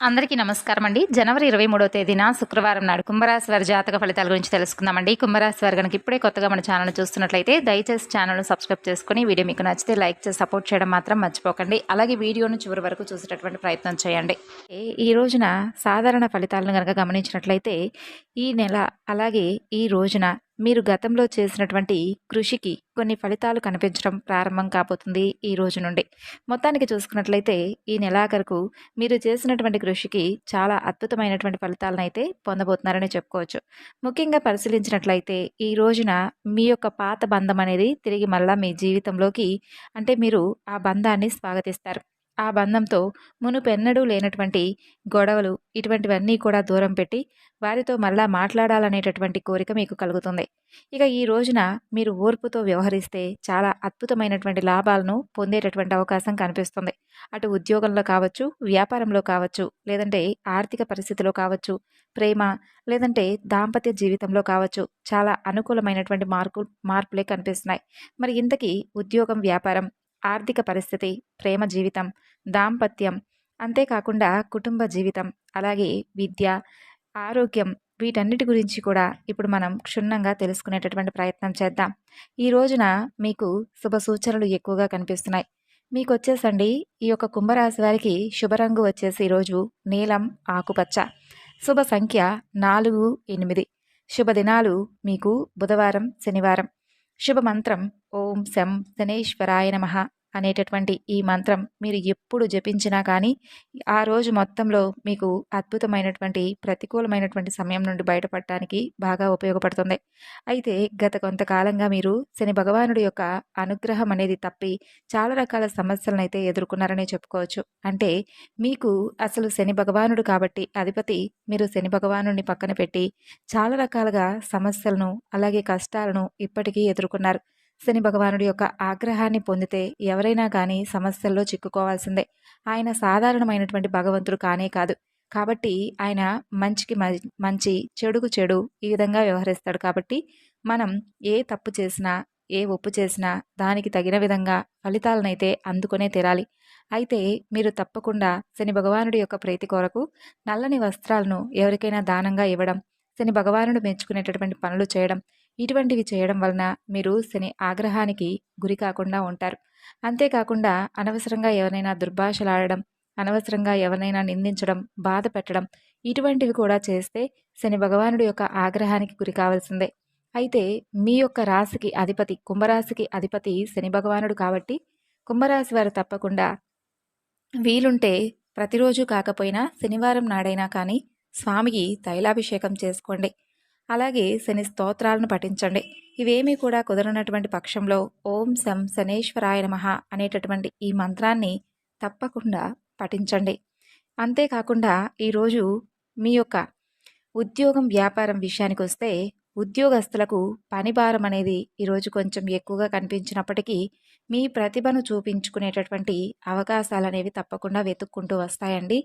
అందరికీ నమస్కారం అండి జనవరి ఇరవై మూడో తేదీన శుక్రవారం నాడు కుంభరాశి వారి జాతక ఫలితాల గురించి తెలుసుకుందామండి. కుంభరాశి వారు కనుక ఇప్పుడే కొత్తగా మన ఛానల్ చూస్తున్నట్లయితే దయచేసి ఛానల్ను సబ్స్క్రైబ్ చేసుకుని వీడియో మీకు నచ్చితే లైక్ చేసి సపోర్ట్ చేయడం మాత్రం మర్చిపోకండి. అలాగే వీడియోను చివరి వరకు చూసేటటువంటి ప్రయత్నం చేయండి. ఈ రోజున సాధారణ ఫలితాలను కనుక గమనించినట్లయితే ఈ నెల అలాగే ఈ రోజున మీరు గతంలో చేసినటువంటి కృషికి కొన్ని ఫలితాలు కనిపించడం ప్రారంభం కాబోతుంది ఈ రోజు నుండి. మొత్తానికి చూసుకున్నట్లయితే ఈ నెలాఖరుకు మీరు చేసినటువంటి కృషికి చాలా అద్భుతమైనటువంటి ఫలితాలను అయితే పొందబోతున్నారని చెప్పుకోవచ్చు. ముఖ్యంగా పరిశీలించినట్లయితే ఈ రోజున మీ యొక్క పాత బంధం అనేది తిరిగి మళ్ళా మీ జీవితంలోకి అంటే మీరు ఆ బంధాన్ని స్వాగతిస్తారు. ఆ బంధంతో మునుపెన్నడూ లేనటువంటి గొడవలు ఇటువంటివన్నీ కూడా దూరం పెట్టి వారితో మళ్ళా మాట్లాడాలనేటటువంటి కోరిక మీకు కలుగుతుంది. ఇక ఈ రోజున మీరు ఓర్పుతో వ్యవహరిస్తే చాలా అద్భుతమైనటువంటి లాభాలను పొందేటటువంటి అవకాశం కనిపిస్తుంది. అటు ఉద్యోగంలో కావచ్చు వ్యాపారంలో కావచ్చు లేదంటే ఆర్థిక పరిస్థితిలో కావచ్చు ప్రేమ లేదంటే దాంపత్య జీవితంలో కావచ్చు చాలా అనుకూలమైనటువంటి మార్పు మార్పులే కనిపిస్తున్నాయి. మరి ఇంతకీ ఉద్యోగం వ్యాపారం ఆర్థిక పరిస్థితి ప్రేమ జీవితం దాంపత్యం అంతేకాకుండా కుటుంబ జీవితం అలాగే విద్య ఆరోగ్యం వీటన్నిటి గురించి కూడా ఇప్పుడు మనం క్షుణ్ణంగా తెలుసుకునేటటువంటి ప్రయత్నం చేద్దాం. ఈ రోజున మీకు శుభ సూచనలు ఎక్కువగా కనిపిస్తున్నాయి. మీకు వచ్చేసండి ఈ యొక్క కుంభరాశి వారికి శుభరంగు వచ్చేసి ఈరోజు నీలం ఆకుపచ్చ. శుభ సంఖ్య నాలుగు ఎనిమిది. శుభదినాలు మీకు బుధవారం శనివారం. శుభ మంత్రం ఓం శం శనేశ్వరాయ నమః అనేటటువంటి ఈ మంత్రం మీరు ఎప్పుడు జపించినా కానీ ఆ రోజు మొత్తంలో మీకు అద్భుతమైనటువంటి ప్రతికూలమైనటువంటి సమయం నుండి బయటపడటానికి బాగా ఉపయోగపడుతుంది. అయితే గత కొంతకాలంగా మీరు శని భగవానుడి యొక్క అనుగ్రహం అనేది తప్పి చాలా రకాల సమస్యలను అయితే ఎదుర్కొన్నారనే చెప్పుకోవచ్చు. అంటే మీకు అసలు శని భగవానుడు కాబట్టి అధిపతి మీరు శని భగవానుడిని పక్కన పెట్టి చాలా రకాలుగా సమస్యలను అలాగే కష్టాలను ఇప్పటికీ ఎదుర్కొన్నారు. శని భగవానుడి యొక్క ఆగ్రహాన్ని పొందితే ఎవరైనా కానీ సమస్యల్లో చిక్కుకోవాల్సిందే. ఆయన సాధారణమైనటువంటి భగవంతుడు కానే కాదు. కాబట్టి ఆయన మంచికి మ- మంచి చెడుకు చెడు ఈ విధంగా వ్యవహరిస్తాడు. కాబట్టి మనం ఏ తప్పు చేసినా ఏ ఒప్పు చేసినా దానికి తగిన విధంగా ఫలితాలనైతే అందుకునే తీరాలి. అయితే మీరు తప్పకుండా శని భగవానుడి యొక్క ప్రీతి కొరకు నల్లని వస్త్రాలను ఎవరికైనా దానంగా ఇవ్వడం శని భగవానుడు మెచ్చుకునేటటువంటి పనులు చేయడం ఇటువంటివి చేయడం వలన మీరు శని ఆగ్రహానికి గురి కాకుండా ఉంటారు. అంతేకాకుండా అనవసరంగా ఎవరైనా దుర్భాషలాడడం అనవసరంగా ఎవరైనా నిందించడం బాధ పెట్టడం ఇటువంటివి కూడా చేస్తే శని భగవానుడి యొక్క ఆగ్రహానికి గురి కావాల్సిందే. అయితే మీ యొక్క రాశికి అధిపతి కుంభరాశికి అధిపతి శని భగవానుడు కాబట్టి కుంభరాశి వారు తప్పకుండా వీలుంటే ప్రతిరోజు కాకపోయినా శనివారం నాడైనా కానీ స్వామికి తైలాభిషేకం చేసుకోండి. అలాగే శని స్తోత్రాలను పఠించండి. ఇవేమీ కూడా కుదరనటువంటి పక్షంలో ఓం శం శనేశ్వరాయ నమ అనేటటువంటి ఈ మంత్రాన్ని తప్పకుండా పఠించండి. అంతేకాకుండా ఈరోజు మీ యొక్క ఉద్యోగం వ్యాపారం విషయానికి వస్తే ఉద్యోగస్తులకు పని భారం అనేది ఈరోజు కొంచెం ఎక్కువగా కనిపించినప్పటికీ మీ ప్రతిభను చూపించుకునేటటువంటి అవకాశాలు అనేవి తప్పకుండా వెతుక్కుంటూ వస్తాయండి.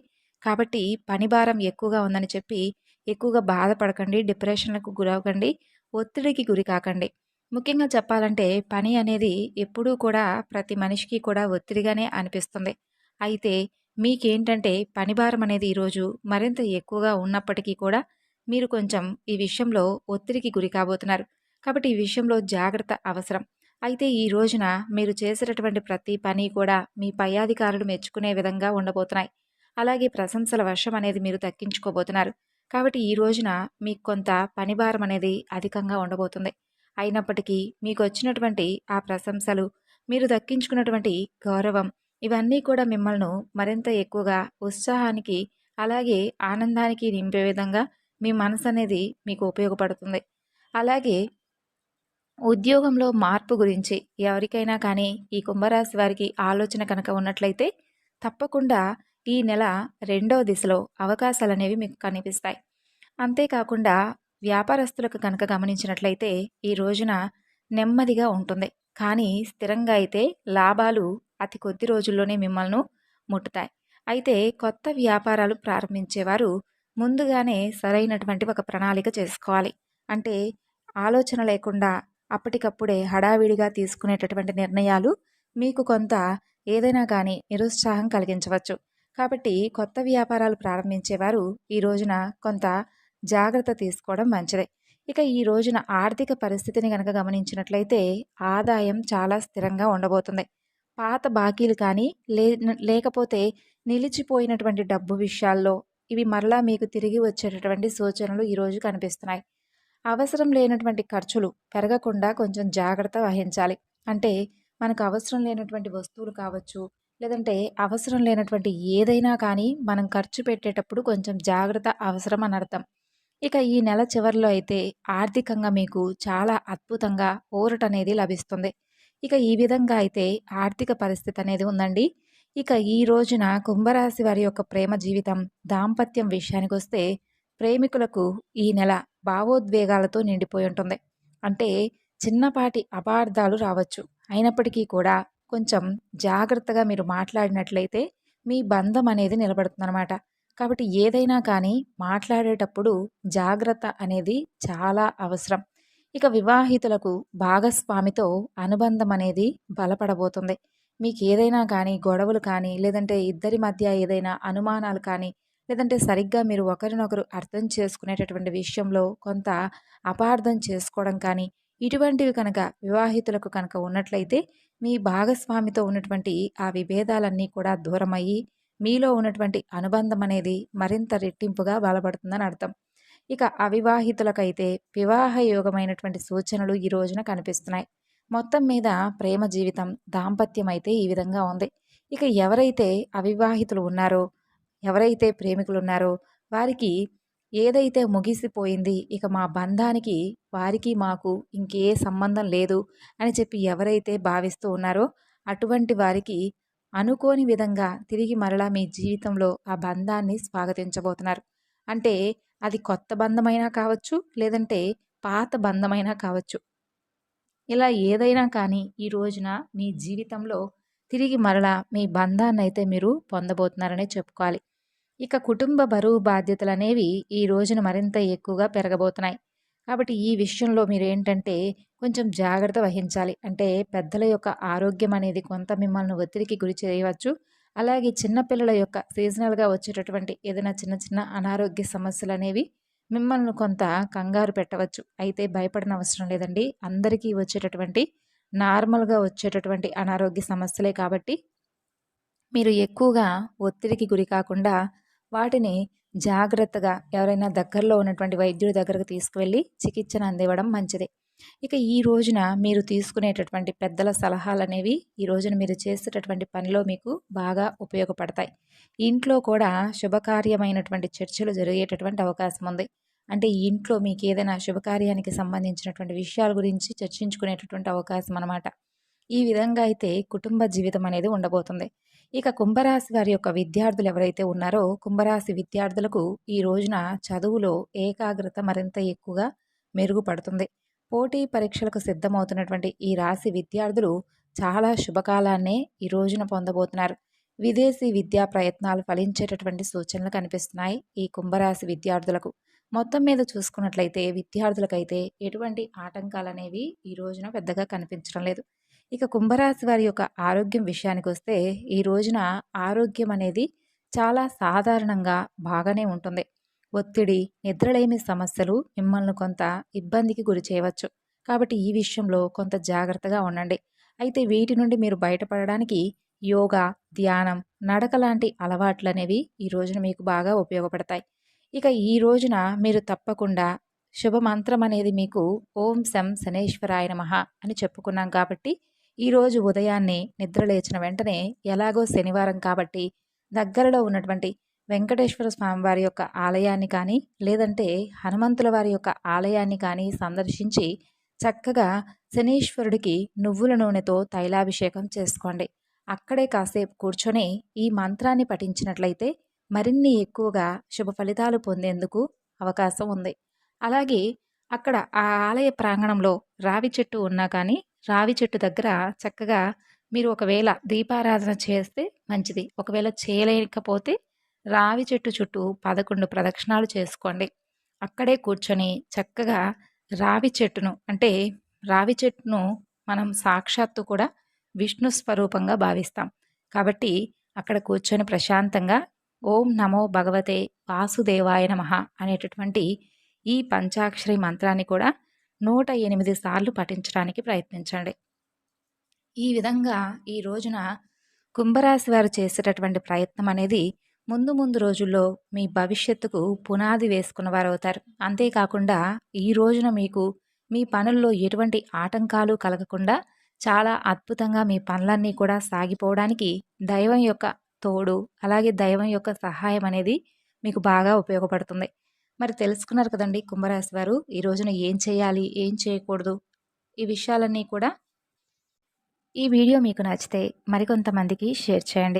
కాబట్టి పని భారం ఎక్కువగా ఉందని చెప్పి ఎక్కువగా బాధపడకండి డిప్రెషన్లకు గురవకండి ఒత్తిడికి గురి కాకండి. ముఖ్యంగా చెప్పాలంటే పని అనేది ఎప్పుడూ కూడా ప్రతి మనిషికి కూడా ఒత్తిడిగానే అనిపిస్తుంది. అయితే మీకేంటంటే పని భారం అనేది ఈరోజు మరింత ఎక్కువగా ఉన్నప్పటికీ కూడా మీరు కొంచెం ఈ విషయంలో ఒత్తిడికి గురి కాబోతున్నారు. కాబట్టి ఈ విషయంలో జాగ్రత్త అవసరం. అయితే ఈ రోజున మీరు చేసేటటువంటి ప్రతి పని కూడా మీ పై అధికారులు మెచ్చుకునే విధంగా ఉండబోతున్నాయి. అలాగే ప్రశంసల వర్షం అనేది మీరు దక్కించుకోబోతున్నారు కాబట్టి ఈ రోజున మీకు కొంత పని భారం అనేది అధికంగా ఉండబోతుంది. అయినప్పటికీ మీకు వచ్చినటువంటి ఆ ప్రశంసలు మీరు దక్కించుకున్నటువంటి గౌరవం ఇవన్నీ కూడా మిమ్మల్ని మరింత ఎక్కువగా ఉత్సాహానికి అలాగే ఆనందానికి నింపే విధంగా మీ మనసు అనేది మీకు ఉపయోగపడుతుంది. అలాగే ఉద్యోగంలో మార్పు గురించి ఎవరికైనా కానీ ఈ కుంభరాశి వారికి ఆలోచన కనుక ఉన్నట్లయితే తప్పకుండా ఈ నెల రెండో దిశలో అవకాశాలు అనేవి మీకు కనిపిస్తాయి. అంతేకాకుండా వ్యాపారస్తులకు కనుక గమనించినట్లయితే ఈ రోజున నెమ్మదిగా ఉంటుంది. కానీ స్థిరంగా అయితే లాభాలు అతి కొద్ది రోజుల్లోనే మిమ్మల్ని ముట్టుతాయి. అయితే కొత్త వ్యాపారాలు ప్రారంభించేవారు ముందుగానే సరైనటువంటి ఒక ప్రణాళిక చేసుకోవాలి. అంటే ఆలోచన లేకుండా అప్పటికప్పుడే హడావిడిగా తీసుకునేటటువంటి నిర్ణయాలు మీకు కొంత ఏదైనా కానీ నిరుత్సాహం కలిగించవచ్చు. కాబట్టి కొత్త వ్యాపారాలు ప్రారంభించేవారు ఈ రోజున కొంత జాగ్రత్త తీసుకోవడం మంచిదే. ఇక ఈ రోజున ఆర్థిక పరిస్థితిని కనుక గమనించినట్లయితే ఆదాయం చాలా స్థిరంగా ఉండబోతుంది. పాత బాకీలు కానీ లే లేకపోతే నిలిచిపోయినటువంటి డబ్బు విషయాల్లో ఇవి మరలా మీకు తిరిగి వచ్చేటటువంటి సూచనలు ఈరోజు కనిపిస్తున్నాయి. అవసరం లేనటువంటి ఖర్చులు పెరగకుండా కొంచెం జాగ్రత్త వహించాలి. అంటే మనకు అవసరం లేనటువంటి వస్తువులు కావచ్చు లేదంటే అవసరం లేనటువంటి ఏదైనా కానీ మనం ఖర్చు పెట్టేటప్పుడు కొంచెం జాగ్రత్త అవసరం అని అర్థం. ఇక ఈ నెల చివరిలో అయితే ఆర్థికంగా మీకు చాలా అద్భుతంగా ఊరట అనేది లభిస్తుంది. ఇక ఈ విధంగా అయితే ఆర్థిక పరిస్థితి అనేది ఉందండి. ఇక ఈ రోజున కుంభరాశి వారి యొక్క ప్రేమ జీవితం దాంపత్యం విషయానికి వస్తే ప్రేమికులకు ఈ నెల భావోద్వేగాలతో నిండిపోయి ఉంటుంది. అంటే చిన్నపాటి అపార్థాలు రావచ్చు. అయినప్పటికీ కూడా కొంచెం జాగ్రత్తగా మీరు మాట్లాడినట్లయితే మీ బంధం అనేది నిలబడుతుందన్నమాట. కాబట్టి ఏదైనా కానీ మాట్లాడేటప్పుడు జాగ్రత్త అనేది చాలా అవసరం. ఇక వివాహితులకు భాగస్వామితో అనుబంధం అనేది బలపడబోతుంది. మీకు ఏదైనా కానీ గొడవలు కానీ లేదంటే ఇద్దరి మధ్య ఏదైనా అనుమానాలు కానీ లేదంటే సరిగ్గా మీరు ఒకరినొకరు అర్థం చేసుకునేటటువంటి విషయంలో కొంత అపార్థం చేసుకోవడం కానీ ఇటువంటివి కనుక వివాహితులకు కనుక ఉన్నట్లయితే మీ భాగస్వామితో ఉన్నటువంటి ఆ విభేదాలన్నీ కూడా దూరమయ్యి మీలో ఉన్నటువంటి అనుబంధం అనేది మరింత రెట్టింపుగా బలపడుతుందని అర్థం. ఇక అవివాహితులకైతే వివాహ యోగమైనటువంటి సూచనలు ఈ రోజున కనిపిస్తున్నాయి. మొత్తం మీద ప్రేమ జీవితం దాంపత్యం అయితే ఈ విధంగా ఉంది. ఇక ఎవరైతే అవివాహితులు ఉన్నారో ఎవరైతే ప్రేమికులు ఉన్నారో వారికి ఏదైతే ముగిసిపోయింది ఇక మా బంధానికి వారికి మాకు ఇంకే సంబంధం లేదు అని చెప్పి ఎవరైతే భావిస్తూ ఉన్నారో అటువంటి వారికి అనుకోని విధంగా తిరిగి మరలా మీ జీవితంలో ఆ బంధాన్ని స్వాగతించబోతున్నారు. అంటే అది కొత్త బంధమైనా కావచ్చు లేదంటే పాత బంధమైనా కావచ్చు. ఇలా ఏదైనా కానీ ఈ రోజున మీ జీవితంలో తిరిగి మరలా మీ బంధాన్ని అయితే మీరు పొందబోతున్నారనే చెప్పుకోవాలి. ఇక కుటుంబ బరువు బాధ్యతలు అనేవి ఈ రోజున మరింత ఎక్కువగా పెరగబోతున్నాయి. కాబట్టి ఈ విషయంలో మీరు ఏంటంటే కొంచెం జాగ్రత్త వహించాలి. అంటే పెద్దల యొక్క ఆరోగ్యం అనేది కొంత మిమ్మల్ని ఒత్తిడికి గురి చేయవచ్చు. అలాగే చిన్నపిల్లల యొక్క సీజనల్గా వచ్చేటటువంటి ఏదైనా చిన్న చిన్న అనారోగ్య సమస్యలు అనేవి మిమ్మల్ని కొంత కంగారు పెట్టవచ్చు. అయితే భయపడిన అవసరం లేదండి. అందరికీ వచ్చేటటువంటి నార్మల్గా వచ్చేటటువంటి అనారోగ్య సమస్యలే కాబట్టి మీరు ఎక్కువగా ఒత్తిడికి గురి కాకుండా వాటిని జాగ్రత్తగా ఎవరైనా దగ్గరలో ఉన్నటువంటి వైద్యుడి దగ్గరకు తీసుకువెళ్ళి చికిత్సను అందివ్వడం మంచిది. ఇక ఈ రోజున మీరు తీసుకునేటటువంటి పెద్దల సలహాలు అనేవి ఈ రోజున మీరు చేసేటటువంటి పనిలో మీకు బాగా ఉపయోగపడతాయి. ఇంట్లో కూడా శుభకార్యమైనటువంటి చర్చలు జరిగేటటువంటి అవకాశం ఉంది. అంటే ఇంట్లో మీకు ఏదైనా శుభకార్యానికి సంబంధించినటువంటి విషయాల గురించి చర్చించుకునేటటువంటి అవకాశం అనమాట ఈ విధంగా అయితే కుటుంబ జీవితం అనేది ఉండబోతుంది. ఇక కుంభరాశి వారి యొక్క విద్యార్థులు ఎవరైతే ఉన్నారో కుంభరాశి విద్యార్థులకు ఈ రోజున చదువులో ఏకాగ్రత మరింత ఎక్కువగా మెరుగుపడుతుంది. పోటీ పరీక్షలకు సిద్ధమవుతున్నటువంటి ఈ రాశి విద్యార్థులు చాలా శుభకాలాన్నే ఈ రోజున పొందబోతున్నారు. విదేశీ విద్యా ప్రయత్నాలు ఫలించేటటువంటి సూచనలు కనిపిస్తున్నాయి ఈ కుంభరాశి విద్యార్థులకు. మొత్తం మీద చూసుకున్నట్లయితే విద్యార్థులకైతే ఎటువంటి ఆటంకాలు అనేవి ఈ రోజున పెద్దగా కనిపించడం లేదు. ఇక కుంభరాశి వారి యొక్క ఆరోగ్యం విషయానికి వస్తే ఈ రోజున ఆరోగ్యం అనేది చాలా సాధారణంగా బాగానే ఉంటుంది. ఒత్తిడి నిద్రలేమి సమస్యలు మిమ్మల్ని కొంత ఇబ్బందికి గురి చేయవచ్చు. కాబట్టి ఈ విషయంలో కొంత జాగ్రత్తగా ఉండండి. అయితే వీటి నుండి మీరు బయటపడడానికి యోగా ధ్యానం నడక లాంటి అలవాట్లు అనేవి ఈ రోజున మీకు బాగా ఉపయోగపడతాయి. ఇక ఈ రోజున మీరు తప్పకుండా శుభమంత్రం అనేది మీకు ఓం శం శనేశ్వరాయ నమ అని చెప్పుకున్నాం కాబట్టి ఈరోజు ఉదయాన్నే నిద్ర లేచిన వెంటనే ఎలాగో శనివారం కాబట్టి దగ్గరలో ఉన్నటువంటి వెంకటేశ్వర స్వామి వారి యొక్క ఆలయాన్ని కానీ లేదంటే హనుమంతుల వారి యొక్క ఆలయాన్ని కానీ సందర్శించి చక్కగా శనీశ్వరుడికి నువ్వుల నూనెతో తైలాభిషేకం చేసుకోండి. అక్కడే కాసేపు కూర్చొని ఈ మంత్రాన్ని పఠించినట్లయితే మరిన్ని ఎక్కువగా శుభ ఫలితాలు పొందేందుకు అవకాశం ఉంది. అలాగే అక్కడ ఆ ఆలయ ప్రాంగణంలో రావి చెట్టు ఉన్నా కానీ రావి చెట్టు దగ్గర చక్కగా మీరు ఒకవేళ దీపారాధన చేస్తే మంచిది. ఒకవేళ చేయలేకపోతే రావి చెట్టు చుట్టూ పదకొండు ప్రదక్షిణాలు చేసుకోండి. అక్కడే కూర్చొని చక్కగా రావి చెట్టును అంటే రావి చెట్టును మనం సాక్షాత్తు కూడా విష్ణు స్వరూపంగా భావిస్తాం. కాబట్టి అక్కడ కూర్చొని ప్రశాంతంగా ఓం నమో భగవతే వాసుదేవాయ నమ అనేటటువంటి ఈ పంచాక్షరి మంత్రాన్ని కూడా నూట ఎనిమిది సార్లు పఠించడానికి ప్రయత్నించండి. ఈ విధంగా ఈ రోజున కుంభరాశి వారు చేసేటటువంటి ప్రయత్నం అనేది ముందు ముందు రోజుల్లో మీ భవిష్యత్తుకు పునాది వేసుకున్న వారు అవుతారు. అంతేకాకుండా ఈ రోజున మీకు మీ పనుల్లో ఎటువంటి ఆటంకాలు కలగకుండా చాలా అద్భుతంగా మీ పనులన్నీ కూడా సాగిపోవడానికి దైవం యొక్క తోడు అలాగే దైవం యొక్క సహాయం అనేది మీకు బాగా ఉపయోగపడుతుంది. మరి తెలుసుకున్నారు కదండి కుంభరాశి వారు ఈ రోజున ఏం చేయాలి ఏం చేయకూడదు ఈ విషయాలన్నీ కూడా ఈ వీడియో మీకు నచ్చితే మరికొంతమందికి షేర్ చేయండి.